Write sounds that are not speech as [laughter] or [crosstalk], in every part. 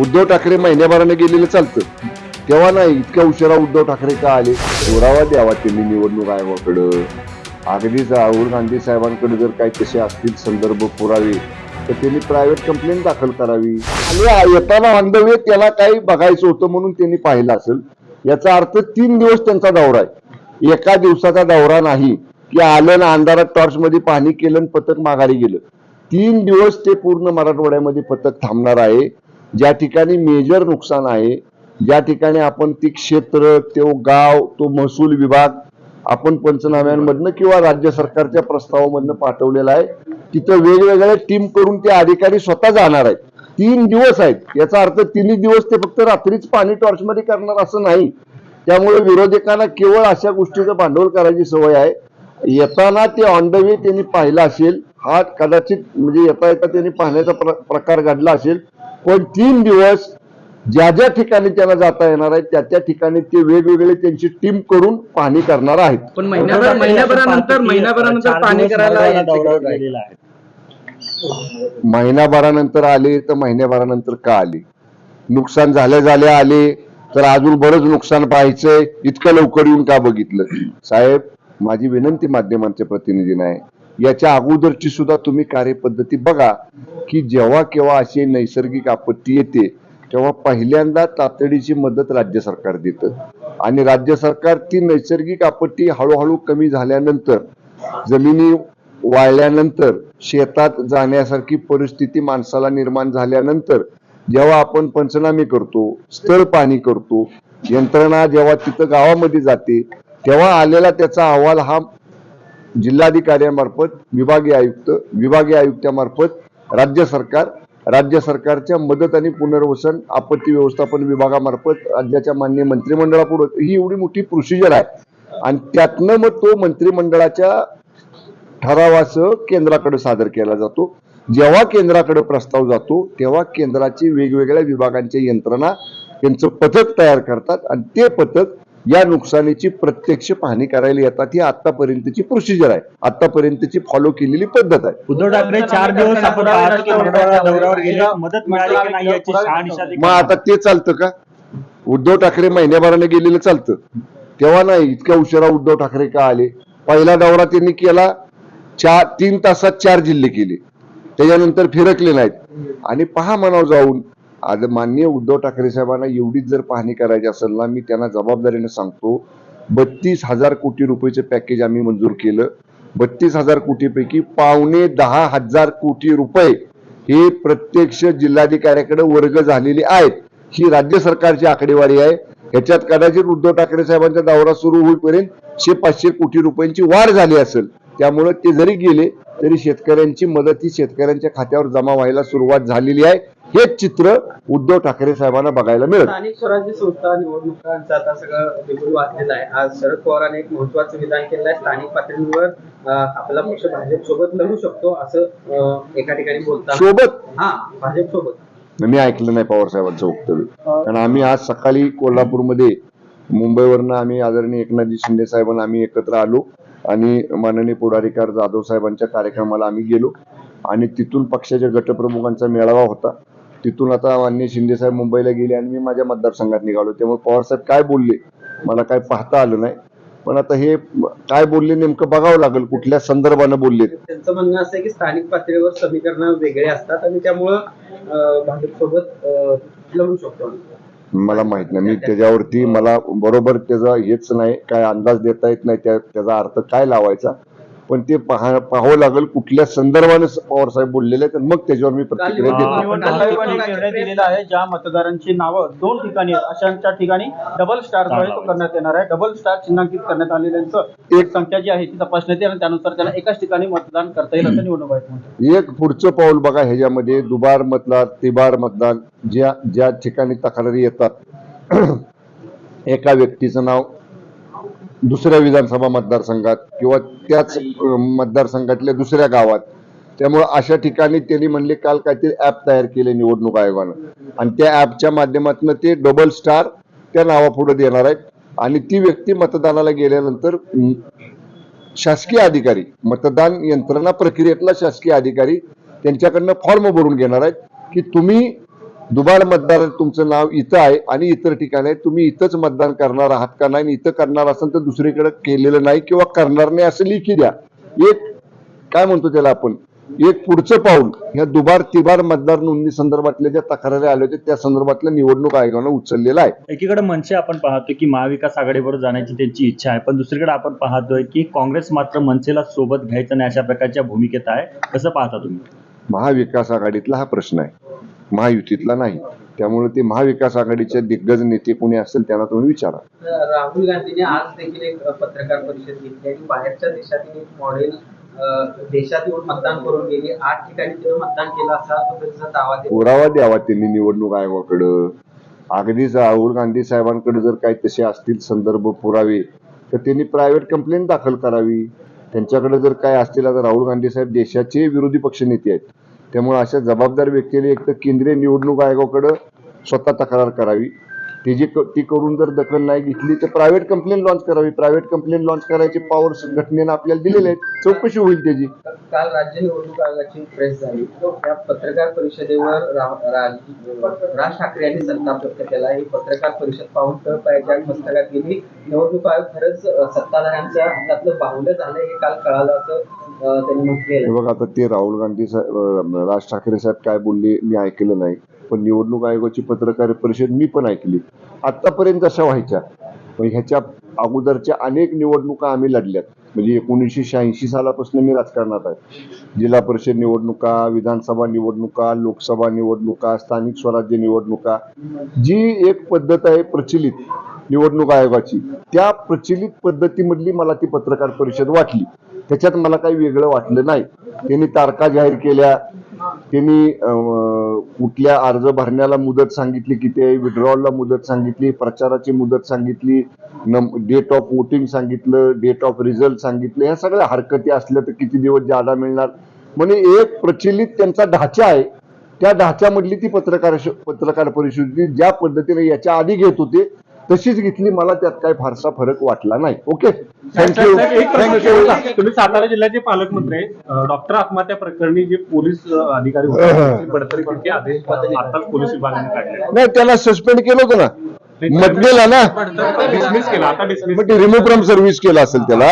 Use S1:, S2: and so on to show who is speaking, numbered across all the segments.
S1: उद्धव ठाकरे महिन्याभराने गेलेलं चालतं. तेव्हा नाही इतक्या उशिरा उद्धव ठाकरे का आले? पुरावा द्यावा त्यांनी निवडणूक आयोगाकडं. अगदीच राहुल गांधी साहेबांकडे जर काही तसे असतील संदर्भ पुरावे तर त्यांनी प्रायव्हेट कंप्लेंट दाखल करावी. आणि येताना अंधवे त्याला काही बघायचं होतं म्हणून त्यांनी पाहिलं असेल. याचा अर्थ तीन दिवस त्यांचा दौरा आहे. एका दिवसाचा दौरा नाही. की आलं ना अंधारात टॉर्च मध्ये पाहणी केलं पथक माघारी गेलं. तीन दिवस ते पूर्ण मराठवाड्यामध्ये पथक थांबणार आहे. ज्या ठिकाणी मेजर नुकसान आहे ज्या ठिकाणी आपण ती क्षेत्र तो गाव तो महसूल विभाग आपण पंचनाम्यांमधनं किंवा राज्य सरकारच्या प्रस्तावामधनं पाठवलेला आहे तिथं वेगवेगळ्या टीम करून ते अधिकारी स्वतः जाणार आहेत. तीन दिवस आहेत. याचा अर्थ तिन्ही दिवस ते फक्त रात्रीच पाणी टॉर्चमध्ये करणार असं नाही. त्यामुळे विरोधकांना केवळ अशा गोष्टीचं भांडवल करायची सवय आहे. येताना ते ऑन द वे त्यांनी पाहिलं असेल हा कदाचित म्हणजे येता येता त्यांनी पाहण्याचा प्र- प्रकार घडला असेल पण तीन दिवस ज्या ज्या ठिकाणी त्यांना जाता येणार आहे त्या त्या ठिकाणी ते वेगवेगळे त्यांची टीम करून पाहणी करणार आहेत.
S2: पण महिन्याभर महिन्याभरानंतर महिन्याभरानंतर पाणी करायला
S1: महिनाभरानंतर आले. तर महिन्याभरानंतर का आले? नुकसान झाल्या झाल्या आले तर अजून बरंच नुकसान पाहायचंय. इतकं लवकर येऊन का बघितलं? साहेब माझी विनंती माध्यमांच्या प्रतिनिधींना आहे. याच्या अगोदरची सुद्धा तुम्ही कार्यपद्धती बघा की जेव्हा केव्हा अशी नैसर्गिक आपत्ती येते तेव्हा पहिल्यांदा तातडीची मदत राज्य सरकार देतं. आणि राज्य सरकार ती नैसर्गिक आपत्ती हळूहळू कमी झाल्यानंतर जमिनी वाळल्यानंतर शेतात जाण्यासारखी परिस्थिती माणसाला निर्माण झाल्यानंतर जेव्हा आपण पंचनामे करतो स्थळ पाणी करतो यंत्रणा जेव्हा तिथं गावामध्ये जाते तेव्हा आलेला त्याचा अहवाल हा जिल्हाधिकाऱ्यामार्फत विभागीय आयुक्त विभागीय आयुक्तामार्फत राज्य सरकार राज्य सरकारच्या मदत आणि पुनर्वसन आपत्ती व्यवस्थापन विभागामार्फत राज्याच्या मान्य मंत्रिमंडळापुढे. ही एवढी मोठी प्रोसिजर आहे. आणि त्यातनं मग तो मंत्रिमंडळाच्या ठरावासह केंद्राकडे सादर केला जातो. जेव्हा केंद्राकडे प्रस्ताव जातो तेव्हा केंद्राची वेगवेगळ्या विभागांच्या यंत्रणा त्यांचं पथक तयार करतात. आणि ते पथक या नुकसानीची प्रत्यक्ष पाहणी करायला येतात ही आतापर्यंतची प्रोसिजर आहे. आतापर्यंतची फॉलो केलेली पद्धत आहे.
S3: उद्धव ठाकरे चार दिवस आपण पाहतो की मराठवाडा दौऱ्यावर गेले. मदत मिळाली की नाही याची शहानिशा देखील
S1: मग आता ते चालतं का? उद्धव ठाकरे महिन्याभराने गेलेलं चालतं. तेव्हा नाही इतक्या उशिरा उद्धव ठाकरे का आले? पहिला दौरा त्यांनी केला चार तीन तासात चार जिल्हे केले. त्याच्यानंतर फिरकले नाहीत. आणि पहा म्हणाव जाऊन आज माननीय उद्धव ठाकरे साहेबांना एवढीच जर पाहणी करायची असेल ना मी त्यांना जबाबदारीने सांगतो बत्तीस हजार कोटी रुपयेचं पॅकेज आम्ही मंजूर केलं. बत्तीस हजार कोटीपैकी पावणे दहा हजार कोटी रुपये हे प्रत्यक्ष जिल्हाधिकाऱ्याकडे वर्ग झालेले आहेत. ही राज्य सरकारची आकडेवारी आहे. ह्याच्यात कदाचित उद्धव ठाकरे साहेबांचा दौरा सुरू होईपर्यंत शे पाचशे कोटी रुपयांची वाढ झाली असेल. त्यामुळे ते जरी गेले तरी शेतकऱ्यांची मदत ही शेतकऱ्यांच्या खात्यावर जमा व्हायला सुरुवात झालेली आहे. हेच चित्र उद्धव ठाकरे साहेबांना बघायला मिळत
S2: स्थानिक स्वराज्य संस्था निवडणुकांचं आता सगळं बिगुल वाचलेलं आहे. आज शरद पवारांनी एक महत्वाचं विधान केलं आहे. स्थानिक पातळीवर आपला पक्ष भाजप सोबत लढू शकतो असं एका ठिकाणी बोलतात.
S1: सोबत?
S2: हा भाजप सोबत
S1: मी ऐकलं नाही पवार साहेबांचं वक्तव्य कारण आम्ही आज सकाळी कोल्हापूरमध्ये मुंबईवरनं आम्ही आदरणीय एकनाथजी शिंदे साहेबांना आम्ही एकत्र आलो आणि माननीय पुढारीकार जाधव साहेबांच्या कार्यक्रमाला आम्ही गेलो. आणि तिथून पक्षाच्या गटप्रमुखांचा मेळावा होता. तिथून आता माननीय शिंदे साहेब मुंबईला गेले आणि मी माझ्या मतदारसंघात निघालो. त्यामुळे पवार साहेब काय बोलले? मला काय पाहता आलं नाही. पण आता हे काय बोलले नेमकं बघावं लागेल कुठल्या संदर्भानं बोलले
S2: त्यांचं म्हणणं असं आहे की स्थानिक पातळीवर समीकरणं वेगळे असतात आणि त्यामुळं अं, भाजप सोबत अं, लढू शकतो
S1: मला माहीत नाही. मी त्याच्यावरती मला बरोबर त्याचा हेच नाही काय अंदाज देता येत नाही त्या त्याचा अर्थ काय लावायचा. पण ते पाहा पाहावं लागेल कुठल्या संदर्भाने पवार साहेब बोललेले आणि मग त्याच्यावर मी प्रतिक्रिया देतो.
S3: निवडणूक आयोगाने एक निर्णय दिलेला आहे ज्या मतदारांची नावं दोन ठिकाणी आहेत अशांच्या ठिकाणी डबल स्टारद्वारे तो करण्यात येणार आहे. डबल स्टार चिन्हांकित करण्यात आलेल्यांचं एक संख्या जी आहे ती तपासण्यात येईल आणि त्यानुसार त्यांना एकाच ठिकाणी मतदान करता येईल असं निवडणूक आयोग म्हणतो
S1: एक पुढचं पाऊल बघा ह्याच्यामध्ये दुबार मतदान तिबार मतदान ज्या ज्या ठिकाणी तक्रारी येतात [clears throat] एका व्यक्तीचं नाव दुसऱ्या विधानसभा मतदारसंघात किंवा त्याच मतदारसंघातल्या दुसऱ्या गावात. त्यामुळे अशा ठिकाणी त्यांनी म्हणले काल काहीतरी ऍप तयार केले निवडणूक आयोगानं. आणि त्या ऍपच्या माध्यमातून ते डबल स्टार त्या नावापुढे देणार आहेत. आणि ती व्यक्ती मतदानाला गेल्यानंतर शासकीय अधिकारी मतदान यंत्रणा प्रक्रियेतला शासकीय अधिकारी त्यांच्याकडनं फॉर्म भरून घेणार आहेत की तुम्ही दुबार मतदार तुमचं नाव इथं आहे आणि इतर ठिकाणी आहे. तुम्ही इथंच मतदान करणार आहात का नाही? आणि इथं करणार असेल तर दुसरीकडे केलेलं नाही किंवा करणार नाही असं लिखी द्या. एक काय म्हणतो त्याला आपण? एक पुढचं पाऊल. ह्या दुबार तिबार मतदार नोंदणी संदर्भातल्या ज्या तक्रारी आल्या होत्या त्या संदर्भातल्या निवडणूक आयोगानं उचललेला आहे.
S4: एकीकडे मनसे आपण पाहतो की महाविकास आघाडीवर जाण्याची त्यांची इच्छा आहे. पण दुसरीकडे आपण पाहतोय की काँग्रेस मात्र मनसेला सोबत घ्यायचं नाही अशा प्रकारच्या भूमिकेत आहे. कसं पाहता तुम्ही?
S1: महाविकास आघाडीतला हा प्रश्न आहे. महायुतीतला नाही. त्यामुळे ते महाविकास आघाडीचे दिग्गज नेते कोणी असेल त्यांना तुम्ही विचारा.
S2: राहुल गांधीने आज देखील एक पत्रकार परिषद घेतली आणि बाहेरच्या देशातील एक मॉडेल देशात येऊन मतदान करून गेली. आठ ठिकाणी तिने मतदान केलं असा दावा
S1: पुरावा द्यावा त्यांनी निवडणूक आयोगाकडं. अगदीच राहुल गांधी साहेबांकडे जर काही तसे असतील संदर्भ पुरावे तर त्यांनी प्रायव्हेट कंप्लेंट दाखल करावी. त्यांच्याकडे जर काय असतील आता राहुल गांधी साहेब देशाचे विरोधी पक्षनेते आहेत. त्यामुळे अशा जबाबदार व्यक्तीने एक तर केंद्रीय निवडणूक आयोगाकडं स्वतः तक्रार करावी. ती जी ती करून जर दखल नाही घेतली तर प्रायव्हेट कंप्लेंट लॉन्च करावी. प्रायव्हेट कंप्लेंट लॉन्च करायचे पॉवर घटनेनं आपल्याला दिलेले आहेत. चौकशी होईल त्याची.
S2: काल राज्य निवडणूक आयोगाची प्रेस झाली. त्या पत्रकार परिषदेवर राज ठाकरे यांनी संताप व्यक्त केला. ही पत्रकार परिषद पाहून तळ पायाच्या मस्तकात गेली. निवडणूक आयोग खरंच सत्ताधाऱ्यांच्या हातातलं बाहुलं झालं हे काल कळालं असं त्यांनी म्हटलेलं
S1: हे बघ आता ते राहुल गांधी साहेब राज ठाकरे साहेब काय बोलले मी ऐकलं नाही. पण निवडणूक आयोगाची पत्रकार परिषद मी पण ऐकली. आतापर्यंत जशा व्हायच्या? पण ह्याच्या अगोदरच्या अनेक निवडणुका आम्ही लढल्यात. म्हणजे एकोणीसशे शहाऐंशी सालापासून मी राजकारणात आहे. जिल्हा परिषद निवडणुका विधानसभा निवडणुका लोकसभा निवडणुका स्थानिक स्वराज्य निवडणुका जी एक पद्धत आहे प्रचलित निवडणूक आयोगाची त्या प्रचलित पद्धतीमधली मला ती पत्रकार परिषद वाटली. त्याच्यात मला काही वेगळं वाटलं नाही. त्यांनी तारखा जाहीर केल्या. त्यांनी कुठल्या अर्ज भरण्याला मुदत सांगितली किती आहे विड्रॉलला मुदत सांगितली प्रचाराची मुदत सांगितली डेट ऑफ वोटिंग सांगितलं डेट ऑफ रिझल्ट सांगितलं ह्या सगळ्या हरकती असल्या तर किती दिवस जादा मिळणार? म्हणजे एक प्रचलित त्यांचा ढाचा आहे. त्या ढाच्यामधली ती पत्रकार पत्रकार परिषद ज्या पद्धतीने याच्या आधी घेत होते तशीच घेतली मला त्यात काही फारसा फरक वाटला नाही. ओके थँक्यू
S5: साहेब, एक प्रश्न
S1: थँक्यू.
S5: तुम्ही सातारा जिल्ह्याचे पालकमंत्री डॉक्टर आत्महत्या प्रकरणी जे पोलीस अधिकारी होते आदेश आताच पोलीस विभागाने काढले.
S1: नाही त्याला सस्पेंड केलं होतं ना. मधलेला ना.
S5: डिसमिस केला. आता
S1: रिमूव्ह फ्रॉम सर्व्हिस केलं असेल त्याला.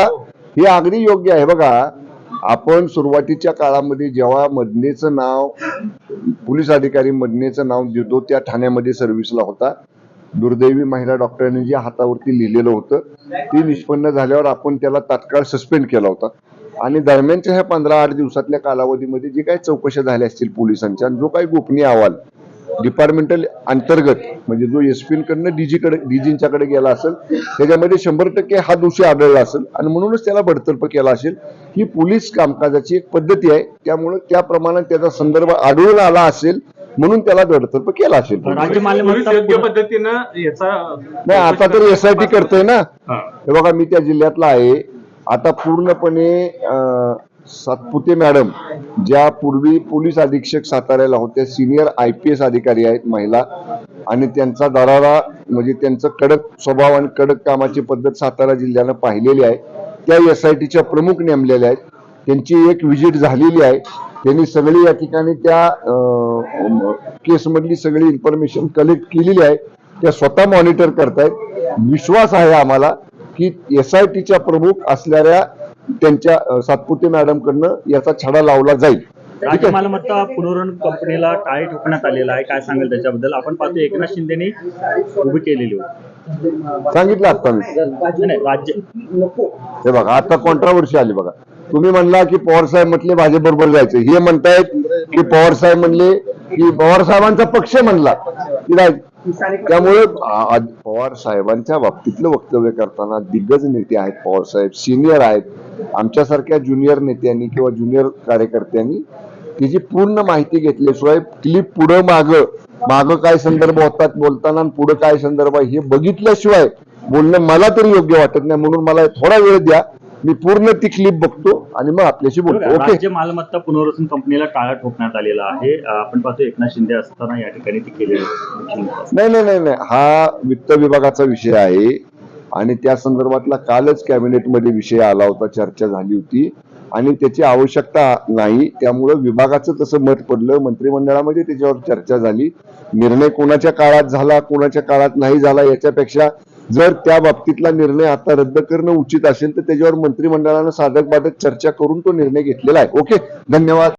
S1: हे अगदी योग्य आहे बघा. आपण सुरुवातीच्या काळामध्ये जेव्हा मदनेचं नाव पोलीस अधिकारी मदनेचं नाव देतो त्या ठाण्यामध्ये सर्व्हिसला होता. दुर्दैवी महिला डॉक्टरांनी जे हातावरती लिहिलेलं होतं ते निष्पन्न झाल्यावर आपण त्याला तात्काळ सस्पेंड केला होता. आणि दरम्यानच्या ह्या पंधरा आठ दिवसातल्या कालावधीमध्ये जे काही चौकशा झाल्या असतील पोलिसांच्या आणि जो काही गोपनीय अहवाल डिपार्टमेंटल अंतर्गत म्हणजे जो एस कडनं डीजी कडे डीजींच्याकडे गेला असेल त्याच्यामध्ये शंभर टक्के हा दोषी आढळला असेल आणि म्हणूनच त्याला बडतर्फ केला असेल. ही पोलीस कामकाजाची एक पद्धती आहे. त्यामुळे त्याप्रमाणे त्याचा संदर्भ आढळून आला असेल. म्हणून त्याला बडतर्फ केला असेल.
S4: राज्य
S5: पोलीस
S4: मालमत्ता
S5: योग्य पद्धतीनं याचा
S1: नाही आता तर एस आय टी करतोय ना.
S5: हा.
S1: बघा मी त्या जिल्ह्यातला आहे. आता पूर्णपणे सातपुते मॅडम ज्या पूर्वी पोलीस अधीक्षक साताऱ्याला होत्या सिनियर आय पी एस अधिकारी आहेत महिला आणि त्यांचा दरारा म्हणजे त्यांचं कडक स्वभाव आणि कडक कामाची पद्धत सातारा जिल्ह्यानं पाहिलेली आहे. त्या एस आय टीच्या प्रमुख नेमलेल्या आहेत. त्यांची एक व्हिजिट झालेली आहे. त्यांनी सगळी या ठिकाणी त्या केसमधली सगळी इन्फॉर्मेशन कलेक्ट केलेली आहे. त्या स्वतः मॉनिटर करतायत. विश्वास आहे आम्हाला की एस आय टीच्या प्रमुख असणाऱ्या त्यांच्या सातपुते मॅडम कडनं याचा छडा लावला जाईल. ठीक
S4: राज्य मालमत्ता पुनर्वसन कंपनीला टाळी ठोकण्यात आलेला आहे. काय सांगेल त्याच्याबद्दल? आपण पाहतो एकनाथ शिंदेनी उभी केलेली होती.
S1: सांगितलं आता मी.
S4: राज्य
S1: हे बघा आता कॉन्ट्रावर्सी आली बघा. तुम्ही म्हणला की पवार साहेब म्हटले भाजप बरोबर जायचं. हे म्हणतायत की पवार साहेब म्हणले की पवार साहेबांचा पक्ष म्हणला. की त्यामुळे पवार साहेबांच्या बाबतीतलं वक्तव्य करताना दिग्गज नेते आहेत पवार साहेब सिनियर आहेत. आमच्यासारख्या ज्युनियर नेत्यांनी किंवा ज्युनियर कार्यकर्त्यांनी त्याची पूर्ण माहिती घेतल्याशिवाय क्लिप पुढं माग माग काय संदर्भ होतात बोलताना आणि पुढं काय संदर्भ आहे हे बघितल्याशिवाय बोलणं मला तरी योग्य वाटत नाही. म्हणून मला थोडा वेळ द्या. मी पूर्ण ती क्लिप बघतो आणि मग आपल्याशी बोलतो. ओके
S4: राज्य मालमत्ता पुनर्वसन कंपनीला टाळा ठोकण्यात आलेला आहे. आपण पाहतो एकनाथ शिंदे असताना या ठिकाणी ती केलेली होती.
S1: नाही नाही नाही नाही. हा वित्त विभागाचा विषय आहे आणि त्या संदर्भातला कालच कॅबिनेटमध्ये विषय आला होता. चर्चा झाली होती. आणि त्याची आवश्यकता नाही. त्यामुळं विभागाचं तसं मत पडलं. मंत्रिमंडळामध्ये त्याच्यावर चर्चा झाली. निर्णय कोणाच्या काळात झाला कोणाच्या काळात नाही झाला याच्यापेक्षा जर त्या बाबतीतला निर्णय आता रद्द करणं उचित असेल तर त्याच्यावर मंत्रिमंडळानं साधक बाधक चर्चा करून तो निर्णय घेतलेला आहे. ओके? धन्यवाद.